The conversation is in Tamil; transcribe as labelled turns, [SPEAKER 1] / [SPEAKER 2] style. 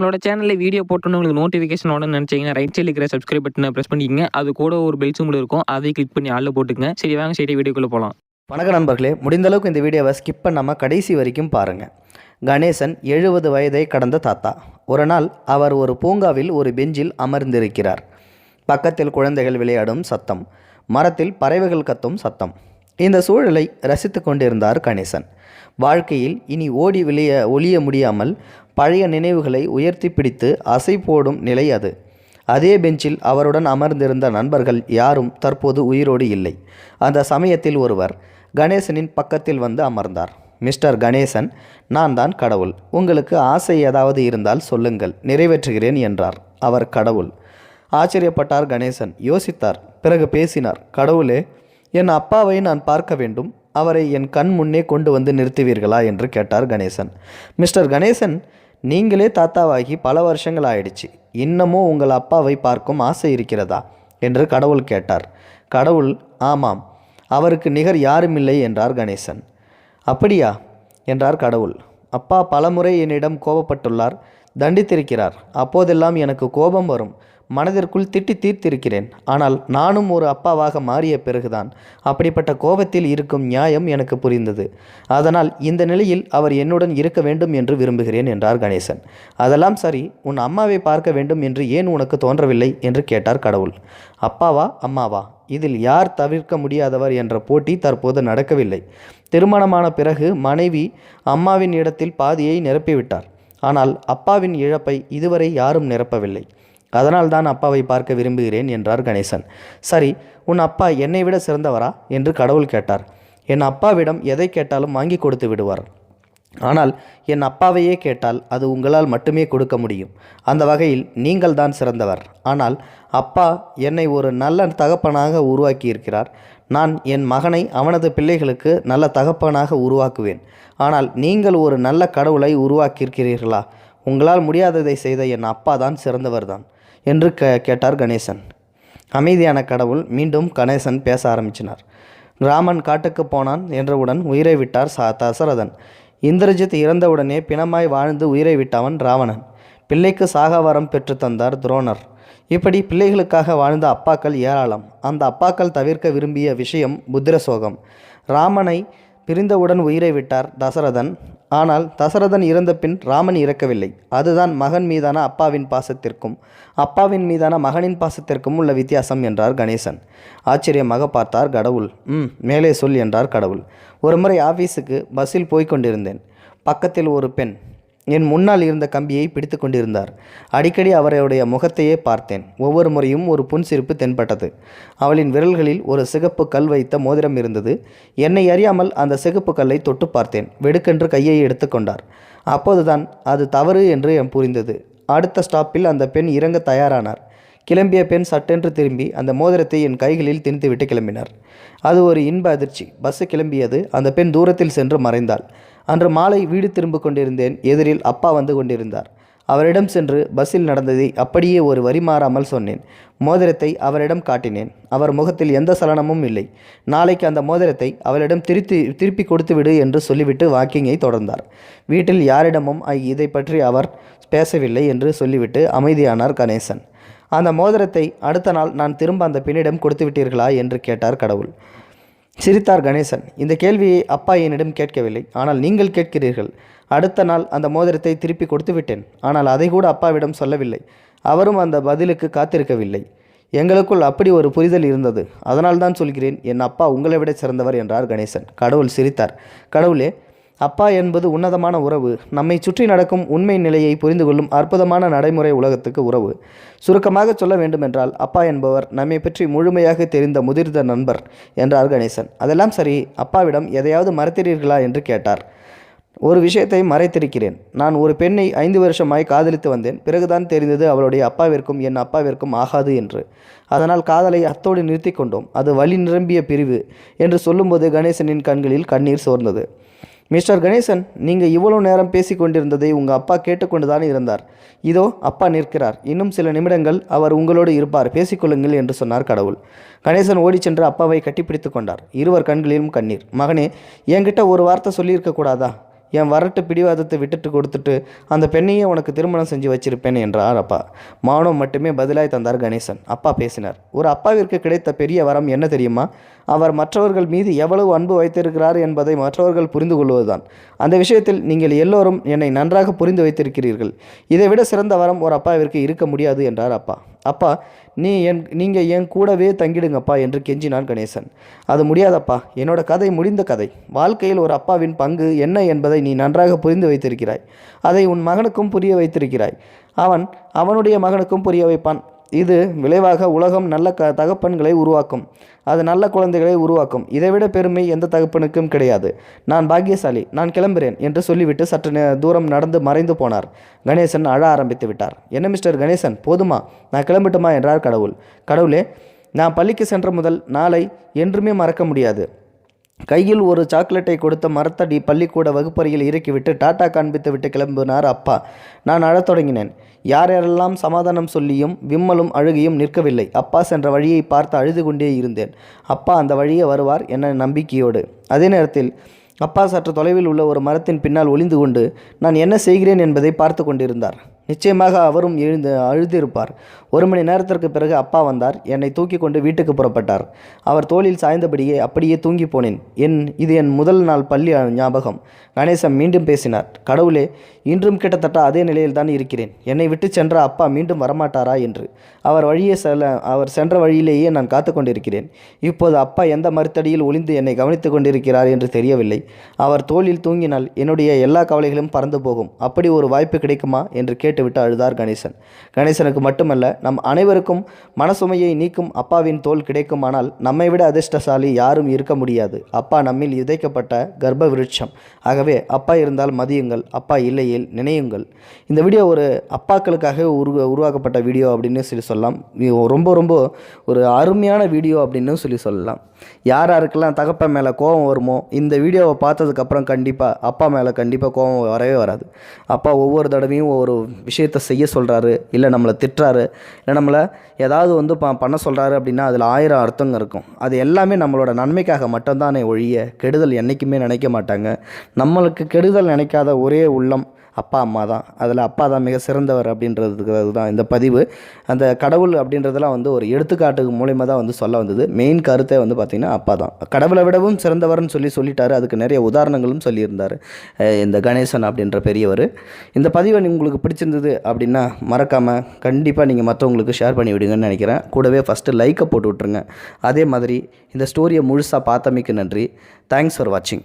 [SPEAKER 1] நம்மளோட சேனலில் வீடியோ போட்டோன்னு உங்களுக்கு நோட்டிஃபிகேஷன் உடனே நினச்சிங்கன்னா ரைட் சைடில் இருக்கிற சப்ஸ்கிரைப் பட்டனை ப்ரெஸ் பண்ணிக்கங்க. அது கூட ஒரு பெல் சிம்பிள் இருக்கும். அதை கிளிக் பண்ணி ஆளில் போட்டுக்கங்க. சரி வாங்க சரி வீடியோக்குள்ளே போகலாம்
[SPEAKER 2] வணக்கம் நண்பர்களே. முடிந்த அளவுக்கு இந்த வீடியோவை ஸ்கிப் பண்ணாமல் கடைசி வரைக்கும் பாருங்கள் கணேசன் எழுபது வயதை கடந்த தாத்தா. ஒரு நாள் அவர் ஒரு பூங்காவில் ஒரு பெஞ்சில் அமர்ந்திருக்கிறார். பக்கத்தில் குழந்தைகள் விளையாடும் சத்தம். மரத்தில் பறவைகள் கத்தும் சத்தம். இந்த சூழலை ரசித்து கொண்டிருந்தார் கணேசன். வாழ்க்கையில் இனி ஓடி விளைய ஒளிய முடியாமல் பழைய நினைவுகளை உயர்த்தி பிடித்து அசை போடும் நிலை அது. அதே பெஞ்சில் அவருடன் அமர்ந்திருந்த நண்பர்கள் யாரும் தற்போது உயிரோடு இல்லை. அந்த சமயத்தில் ஒருவர் கணேசனின் பக்கத்தில் வந்து அமர்ந்தார். மிஸ்டர் கணேசன் நான் தான் கடவுள். உங்களுக்கு ஆசை ஏதாவது இருந்தால் சொல்லுங்கள். நிறைவேற்றுகிறேன் என்றார். அவர் கடவுள். ஆச்சரியப்பட்டார் கணேசன். யோசித்தார். பிறகு பேசினார். கடவுளே என் அப்பாவை நான் பார்க்க வேண்டும். அவரை என் கண் முன்னே கொண்டு வந்து நிறுத்துவீர்களா? என்று கேட்டார் கணேசன். மிஸ்டர் கணேசன் நீங்களே தாத்தாவாகி பல வருஷங்கள் ஆயிடுச்சு இன்னமும் உங்கள் அப்பாவை பார்க்கும் ஆசை இருக்கிறதா? என்று கடவுள் கேட்டார். கடவுள் ஆமாம். அவருக்கு நிகர் யாருமில்லை என்றார் கணேசன். அப்படியா? என்றார் கடவுள். அப்பா பலமுறை என்னிடம் கோபப்பட்டுள்ளார். தண்டித்திருக்கிறார். அப்போதெல்லாம் எனக்கு கோபம் வரும். மனதிற்குள் திட்டி தீர்த்திருக்கிறேன். ஆனால் நானும் ஒரு அப்பாவாக மாறிய பிறகுதான் அப்படிப்பட்ட கோபத்தில் இருக்கும் நியாயம் எனக்கு புரிந்தது. அதனால் இந்த நிலையில் அவர் என்னுடன் இருக்க வேண்டும் என்று விரும்புகிறேன் என்றார் கணேசன். அதெல்லாம் சரி உன் அம்மாவை பார்க்க வேண்டும் என்று ஏன் உனக்கு தோன்றவில்லை? என்று கேட்டார் கடவுள். அப்பாவா? அம்மாவா? இதில் யார் தவிர்க்க முடியாதவர் என்ற போட்டி தற்போது நடக்கவில்லை. திருமணமான பிறகு மனைவி அம்மாவின் இடத்தில் பாதியை நிரப்பிவிட்டார். ஆனால் அப்பாவின் இழப்பை இதுவரை யாரும் நிரப்பவில்லை. அதனால் தான் அப்பாவை பார்க்க விரும்புகிறேன் என்றார் கணேசன். சரி உன் அப்பா என்னை விட சிறந்தவரா? என்று கடவுள் கேட்டார். என் அப்பாவிடம் எதை கேட்டாலும் வாங்கி கொடுத்து விடுவார். ஆனால் என் அப்பாவையே கேட்டால் அது உங்களால் மட்டுமே கொடுக்க முடியும். அந்த வகையில் நீங்கள் தான் சிறந்தவர். ஆனால் அப்பா என்னை ஒரு நல்ல தகப்பனாக உருவாக்கியிருக்கிறார். நான் என் மகனை அவனது பிள்ளைகளுக்கு நல்ல தகப்பனாக உருவாக்குவேன். ஆனால் நீங்கள் ஒரு நல்ல கடவுளை உருவாக்கியிருக்கிறீர்களா? உங்களால் முடியாததை செய்த என் அப்பா தான் சிறந்தவர்தான் என்று கே கேட்டார் கணேசன். அமைதியான கடவுள் மீண்டும் கணேசன் பேச ஆரம்பிச்சினார். ராமன் காட்டுக்கு போனான் என்றவுடன் உயிரை விட்டார் சா தசரதன். இந்திரஜித் இறந்தவுடனே பிணமாய் வாழ்ந்து உயிரை விட்டவன் ராவணன். பிள்ளைக்கு சாகாவரம் பெற்று தந்தார் துரோணர். இப்படி பிள்ளைகளுக்காக வாழ்ந்த அப்பாக்கள் ஏராளம். அந்த அப்பாக்கள் தவிர்க்க விரும்பிய விஷயம் புத்திர சோகம் ராமனை பிரிந்தவுடன் உயிரை விட்டார் தசரதன். ஆனால் தசரதன் இறந்த பின் ராமன் இறக்கவில்லை. அதுதான் மகன் மீதான அப்பாவின் பாசத்திற்கும் அப்பாவின் மீதான மகனின் பாசத்திற்கும் உள்ள வித்தியாசம் என்றார் கணேசன். ஆச்சரியமாக பார்த்தார் கடவுள். ம் மேலே சொல் என்றார் கடவுள். ஒரு முறை ஆஃபீஸுக்கு பஸ்ஸில் போய்க் கொண்டிருந்தேன். பக்கத்தில் ஒரு பெண் என் முன்னால் இருந்த கம்பியை பிடித்து கொண்டிருந்தார். அடிக்கடி அவருடைய முகத்தையே பார்த்தேன். ஒவ்வொரு முறையும் ஒரு புன்சிரிப்பு தென்பட்டது. அவளின் விரல்களில் ஒரு சிகப்பு கல் வைத்த மோதிரம் இருந்தது. என்னை அறியாமல் அந்த சிகப்பு கல்லை தொட்டு பார்த்தேன். வெடுக்கென்று கையை எடுத்துக்கொண்டார் அப்போதுதான் அது தவறு என்று என் புரிந்தது. அடுத்த ஸ்டாப்பில் அந்த பெண் இறங்க தயாரானார். கிளம்பிய பெண் சட்டென்று திரும்பி அந்த மோதிரத்தை என் கைகளில் திணித்துவிட்டு கிளம்பினார். அது ஒரு இன்ப அதிர்ச்சி. பஸ்ஸு கிளம்பியது. அந்த பெண் தூரத்தில் சென்று மறைந்தாள். அன்று மாலை வீடு திரும்ப கொண்டிருந்தேன். எதிரில் அப்பா வந்து கொண்டிருந்தார். அவரிடம் சென்று பஸ்ஸில் நடந்ததை அப்படியே ஒரு வரி மாறாமல் சொன்னேன். மோதிரத்தை அவரிடம் காட்டினேன். அவர் முகத்தில் எந்த சலனமும் இல்லை. நாளைக்கு அந்த மோதிரத்தை அவளிடம் திருத்தி திருப்பி கொடுத்து விடு என்று சொல்லிவிட்டு வாக்கிங்கை தொடர்ந்தார். வீட்டில் யாரிடமும் இதை பற்றி அவர் பேசவில்லை என்று சொல்லிவிட்டு அமைதியானார் கணேசன். அந்த மோதிரத்தை அடுத்த நாள் நான் திரும்ப அந்த பெண்ணிடம் கொடுத்து விட்டீர்களா என்று கேட்டார் கடவுள். சிரித்தார் கணேசன். இந்த கேள்வியை அப்பா என்னிடம் கேட்கவில்லை. ஆனால் நீங்கள் கேட்கிறீர்கள். அடுத்த நாள் அந்த மோதிரத்தை திருப்பி கொடுத்து விட்டேன். ஆனால் அதை கூட அப்பாவிடம் சொல்லவில்லை. அவரும் அந்த பதிலுக்கு காத்திருக்கவில்லை. எங்களுக்குள் அப்படி ஒரு புரிதல் இருந்தது. அதனால் தான் சொல்கிறேன் என் அப்பா உங்களை விட சிறந்தவர் என்றார் கணேசன். கடவுள் சிரித்தார். கடவுளே அப்பா என்பது உன்னதமான உறவு. நம்மை சுற்றி நடக்கும் உண்மை நிலையை புரிந்து கொள்ளும் அற்புதமான நடைமுறை உலகத்துக்கு உறவு. சுருக்கமாக சொல்ல வேண்டுமென்றால் அப்பா என்பவர் நம்மை பற்றி முழுமையாக தெரிந்த முதிர்ந்த நண்பர் என்றார் கணேசன். அதெல்லாம் சரி அப்பாவிடம் எதையாவது மறைத்திறீர்களா என்று கேட்டார். ஒரு விஷயத்தை மறைத்திருக்கிறேன். நான் ஒரு பெண்ணை ஐந்து வருஷமாய் காதலித்து வந்தேன். பிறகுதான் தெரிந்தது அவளுடைய அப்பாவிற்கும் என் அப்பாவிற்கும் ஆகாது என்று. அதனால் காதலை அத்தோடு நிறுத்தி கொண்டோம். அது வழி நிரம்பிய பிரிவு என்று சொல்லும்போது கணேசனின் கண்களில் கண்ணீர் சோர்ந்தது. மிஸ்டர் கணேசன் நீங்கள் இவ்வளோ நேரம் பேசி கொண்டிருந்ததை உங்கள் அப்பா கேட்டுக்கொண்டுதான் இருந்தார். இதோ அப்பா நிற்கிறார். இன்னும் சில நிமிடங்கள் அவர் உங்களோடு இருப்பார். பேசிக்கொள்ளுங்கள் என்று சொன்னார் கடவுள். கணேசன் ஓடிச் சென்று அப்பாவை கட்டிப்பிடித்து கொண்டார். இருவர் கண்களிலும் கண்ணீர். மகனே என்கிட்ட ஒரு வார்த்தை சொல்லியிருக்க கூடாதா? என் வரட்டு பிடிவாதத்தை விட்டுட்டு கொடுத்துட்டு அந்த பெண்ணையே உனக்கு திருமணம் செஞ்சு வச்சிருப்பேன் என்றார் அப்பா. மௌனம் மட்டுமே பதிலாய் தந்தார் கணேசன். அப்பா பேசினார். ஒரு அப்பாவிற்கு கிடைத்த பெரிய வரம் என்ன தெரியுமா? அவர் மற்றவர்கள் மீது எவ்வளவு அன்பு வைத்திருக்கிறார் என்பதை மற்றவர்கள் புரிந்து கொள்வதுதான். அந்த விஷயத்தில் நீங்கள் எல்லோரும் என்னை நன்றாக புரிந்து வைத்திருக்கிறீர்கள். இதைவிட சிறந்த வரம் ஒரு அப்பாவிற்கு இருக்க முடியாது என்றார் அப்பா. அப்பா நீ என் நீங்கள் என் கூடவே தங்கிடுங்கப்பா என்று கெஞ்சினான் கணேசன். அது முடியாதப்பா என்னோட கதை முடிந்த கதை. வாழ்க்கையில் ஒரு அப்பாவின் பங்கு என்ன என்பதை நீ நன்றாக புரிந்து வைத்திருக்கிறாய். அதை உன் மகனுக்கும் புரிய வைத்திருக்கிறாய். அவன் அவனுடைய மகனுக்கும் புரிய வைப்பான். இது விளைவாக உலகம் நல்ல க தகப்பன்களை உருவாக்கும். அது நல்ல குழந்தைகளை உருவாக்கும். இதைவிட பெருமை எந்த தகப்பனுக்கும் கிடையாது. நான் பாக்கியசாலி நான் கிளம்புகிறேன் என்று சொல்லிவிட்டு சற்று நே- தூரம் நடந்து மறைந்து போனார். கணேசன் அழ ஆரம்பித்து விட்டார். என்ன மிஸ்டர் கணேசன்? போதுமா? நான் கிளம்பட்டுமா என்றார் கடவுள். கடவுளே நான் பள்ளிக்கு சென்ற முதல் நாளை என்றுமே மறக்க முடியாது. கையில் ஒரு சாக்லேட்டை கொடுத்த மரத்தடி பள்ளிக்கூட வகுப்பறையில் இறக்கிவிட்டு டாட்டா காண்பித்து விட்டு கிளம்பினார் அப்பா. நான் அழத் தொடங்கினேன். யார் யாரெல்லாம் சமாதானம் சொல்லியும் விம்மலும் அழுகையும் நிற்கவில்லை அப்பா சென்ற வழியை பார்த்து அழுது கொண்டே இருந்தேன். அப்பா அந்த வழியே வருவார் என நம்பிக்கையோடு. அதே நேரத்தில் அப்பா சற்று தொலைவில் உள்ள ஒரு மரத்தின் பின்னால் ஒளிந்து கொண்டு நான் என்ன செய்கிறேன் என்பதை பார்த்து கொண்டிருந்தார். நிச்சயமாக அவரும் எழுந்து அழுதிருப்பார். ஒரு மணி நேரத்திற்கு பிறகு அப்பா வந்தார். என்னை தூக்கி கொண்டு வீட்டுக்கு புறப்பட்டார். அவர் தோளில் சாய்ந்தபடியே அப்படியே தூங்கி போனேன். என் இது என் முதல் நாள் பள்ளி ஞாபகம். கணேசன் மீண்டும் பேசினார். கடவுளே இன்றும் கிட்டத்தட்ட அதே நிலையில் தான் இருக்கிறேன். என்னை விட்டு சென்ற அப்பா மீண்டும் வரமாட்டாரா? என்று. அவர் வழியே செல்ல அவர் சென்ற வழியிலேயே நான் காத்து கொண்டிருக்கிறேன். இப்போது அப்பா எந்த மறுத்தடியில் ஒளிந்து என்னை கவனித்துக் கொண்டிருக்கிறார் என்று தெரியவில்லை. அவர் தோளில் தூங்கினால் என்னுடைய எல்லா கவலைகளும் பறந்து போகும். அப்படி ஒரு வாய்ப்பு கிடைக்குமா? என்று கேட்டு கேட்டுவிட்டு அழுதார் கணேசன். கணேசனுக்கு மட்டுமல்ல நம் அனைவருக்கும் மனசுமையை நீக்கும் அப்பாவின் தோல் கிடைக்குமானால் நம்மை விட அதிர்ஷ்டசாலி யாரும் இருக்க முடியாது. அப்பா நம்மில் விதைக்கப்பட்ட கர்ப்ப விருட்சம் ஆகவே அப்பா இருந்தால் மதியுங்கள் அப்பா இல்லையில் நினையுங்கள். இந்த வீடியோ ஒரு அப்பாக்களுக்காக உரு உருவாக்கப்பட்ட வீடியோ அப்படின்னு சொல்லி சொல்லலாம். ரொம்ப ரொம்ப ஒரு அருமையான வீடியோ அப்படின்னு சொல்லி சொல்லலாம். யார் யாருக்கெல்லாம் தகப்பன் மேலே கோபம் வருமோ இந்த வீடியோவை பார்த்ததுக்கப்புறம் கண்டிப்பாக அப்பா மேலே கண்டிப்பாக கோபம் வரவே வராது. அப்பா ஒவ்வொரு தடவையும் ஒவ்வொரு விஷயத்தை செய்ய சொல்கிறாரு இல்லை நம்மளை திட்டுறாரு இல்லை நம்மளை ஏதாவது வந்து ப பண்ண சொல்கிறாரு அப்படின்னா அதில் ஆயிரம் அர்த்தங்க இருக்கும். அது எல்லாமே நம்மளோட நன்மைக்காக மட்டும்தானே ஒழிய கெடுதல் என்றைக்குமே நினைக்க மாட்டாங்க. நம்மளுக்கு கெடுதல் நினைக்காத ஒரே உள்ளம் அப்பா அம்மா தான். அதில் அப்பா தான் மிக சிறந்தவர் அப்படின்றதுக்கு தான் இந்த பதிவு. அந்த கடவுள் அப்படின்றதெல்லாம் வந்து ஒரு எடுத்துக்காட்டுக்கு மூலியமாக தான் வந்து சொல்ல வந்தது. மெயின் கருத்தை வந்து பார்த்திங்கன்னா அப்பா தான். கடவுளை விடவும் சிறந்தவர்னு சொல்லி சொல்லிட்டாரு. அதுக்கு நிறைய உதாரணங்களும் சொல்லியிருந்தார். இந்த கணேசன் அப்படின்ற பெரியவர். இந்த பதிவை உங்களுக்கு பிடிச்சிருந்தது அப்படின்னா மறக்காமல் கண்டிப்பாக நீங்கள் மற்றவங்களுக்கு ஷேர் பண்ணி விடுங்கன்னு நினைக்கிறேன். கூடவே ஃபஸ்ட்டு லைக்கை போட்டு விட்ருங்க அதே மாதிரி இந்த ஸ்டோரியை முழுசாக பார்த்தமைக்கு நன்றி. தேங்க்ஸ் ஃபார் வாட்சிங்